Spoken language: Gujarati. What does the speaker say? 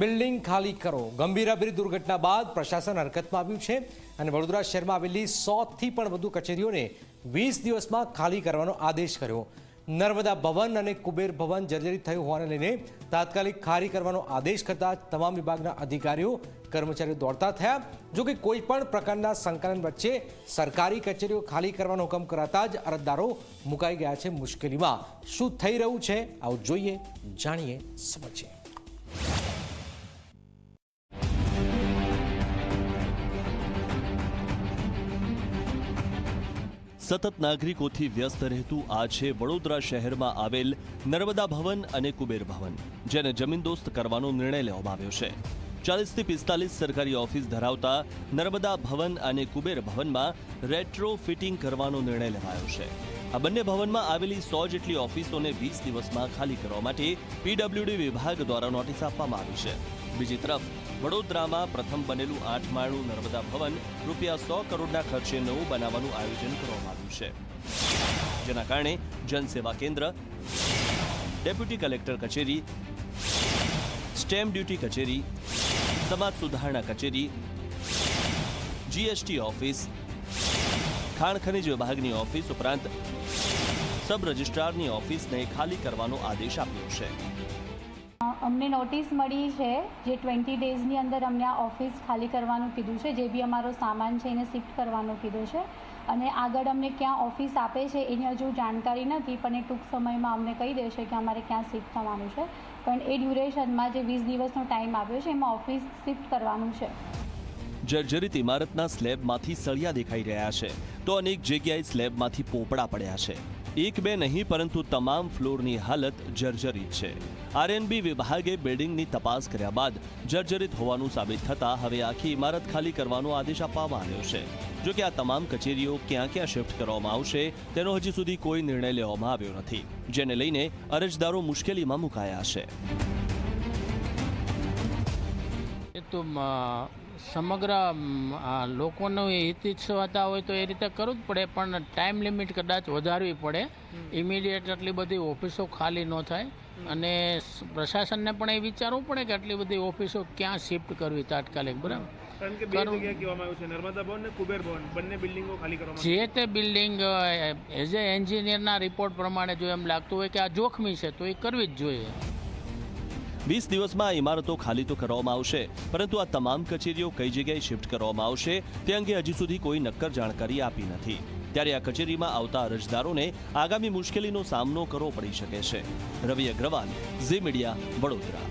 બિલ્ડિંગ ખાલી કરો. ગંભીર અભરી દુર્ઘટના બાદ પ્રશાસન હરકતમાં આવ્યું છે અને વડોદરા શહેરમાં આવેલી સોથી પણ વધુ કચેરીઓને વીસ દિવસમાં ખાલી કરવાનો આદેશ કર્યો. નર્મદા ભવન અને કુબેર ભવન જર્જરિત થયું હોવાને લઈને તાત્કાલિક ખાલી કરવાનો આદેશ કરતા તમામ વિભાગના અધિકારીઓ, કર્મચારીઓ દોડતા થયા. જો કે કોઈ પણ પ્રકારના સંકલન વચ્ચે સરકારી કચેરીઓ ખાલી કરવાનો હુકમ કરાતા જ અરજદારો મુકાઈ ગયા છે મુશ્કેલીમાં. શું થઈ રહ્યું છે? આવું જોઈએ, જાણીએ, સમજીએ. સતત નાગરિકોથી વ્યસ્ત રહેતું આ છે વડોદરા શહેરમાં આવેલ નર્મદા ભવન અને કુબેર ભવન, જેને જમીનદોસ્ત કરવાનો નિર્ણય લેવામાં આવ્યો છે. ચાલીસથી પિસ્તાલીસ સરકારી ઓફિસ ધરાવતા નર્મદા ભવન અને કુબેર ભવનમાં રેટ્રો ફિટિંગ કરવાનો નિર્ણય લેવાયો છે. આ બંને ભવનમાં આવેલી સો જેટલી ઓફિસોને વીસ દિવસમાં ખાલી કરવા માટે પીડબ્લ્યુડી વિભાગ દ્વારા નોટિસ આપવામાં આવી છે. બીજી તરફ, વડોદરામાં પ્રથમ બનેલું આઠ માળનું નર્મદા ભવન રૂપિયા સો કરોડના ખર્ચે નવું બનાવવાનું આયોજન કરવામાં આવ્યું છે. જેના કારણે જનસેવા કેન્દ્ર, ડેપ્યુટી કલેક્ટર કચેરી, સ્ટેમ્પ ડ્યુટી કચેરી, સમાજ સુધારણા કચેરી, જીએસટી ઓફિસ, ખાણ ખનિજ વિભાગની ઓફિસ ઉપરાંત સબ રજિસ્ટ્રારની ઓફિસને ખાલી કરવાનો આદેશ આપ્યો છે. અમને નોટિસ મળી છે જે ટ્વેન્ટી ડેઝની અંદર અમને આ ઓફિસ ખાલી કરવાનું કીધું છે, જે બી અમારો સામાન છે એને શિફ્ટ કરવાનું કીધું છે. અને આગળ અમને ક્યાં ઓફિસ આપે છે એની હજુ જાણકારી નથી, પણ એ ટૂંક સમયમાં અમને કહી દેશે કે અમારે ક્યાં શિફ્ટ થવાનું છે. પણ એ ડ્યુરેશનમાં જે વીસ દિવસનો ટાઈમ આપ્યો છે, એમાં ઓફિસ શિફ્ટ કરવાનું છે. જર્જરિત ઇમારતના સ્લેબમાંથી સળિયા દેખાઈ રહ્યા છે. તો અનેક જગ્યાએ સ્લેબમાંથી પોપડા પડ્યા છે. એક બે નહીં, પરંતુ તમામ ફ્લોરની હાલત જર્જરિત છે. આરએનબી વિભાગે બિલ્ડિંગની તપાસ કર્યા બાદ જર્જરિત હોવાનું સાબિત થતાં હવે આખી ઇમારત ખાલી કરવાનો આદેશ આપવામાં આવ્યો છે. જો કે આ તમામ કચેરીઓ ક્યાં ક્યાં શિફ્ટ કરવામાં આવશે, તેનો હજી સુધી કોઈ નિર્ણય લેવામાં આવ્યો નથી, જેને લઈને અરજદારો મુશ્કેલીમાં મુકાયા છે. તો સમગ્ર લોકોનું હિત ઈચ્છવાતા હોય તો એ રીતે કરવું જ પડે પણ ટાઈમ લિમિટ કદાચ વધારવી પડે. ઇમિડિયેટ આટલી બધી ઓફિસો ખાલી ન થાય. અને પ્રશાસનને પણ એ વિચારવું પડે કે આટલી બધી ઓફિસો ક્યાં શિફ્ટ કરવી તાત્કાલિક બરાબર? જે તે બિલ્ડિંગ એઝ એ એન્જિનિયરના રિપોર્ટ પ્રમાણે જો એમ લાગતું હોય કે આ જોખમી છે તો એ કરવી જ જોઈએ. વીસ દિવસમાં આ ઇમારતો ખાલી તો કરવામાં આવશે, પરંતુ આ તમામ કચેરીઓ કઈ જગ્યાએ શિફ્ટ કરવામાં આવશે તે અંગે હજી સુધી કોઈ નક્કર જાણકારી આપી નથી. ત્યારે આ કચેરીમાં આવતા અરજદારોને આગામી મુશ્કેલીનો સામનો કરવો પડી શકે છે. રવિ અગ્રવાલ, ઝી મીડિયા, વડોદરા.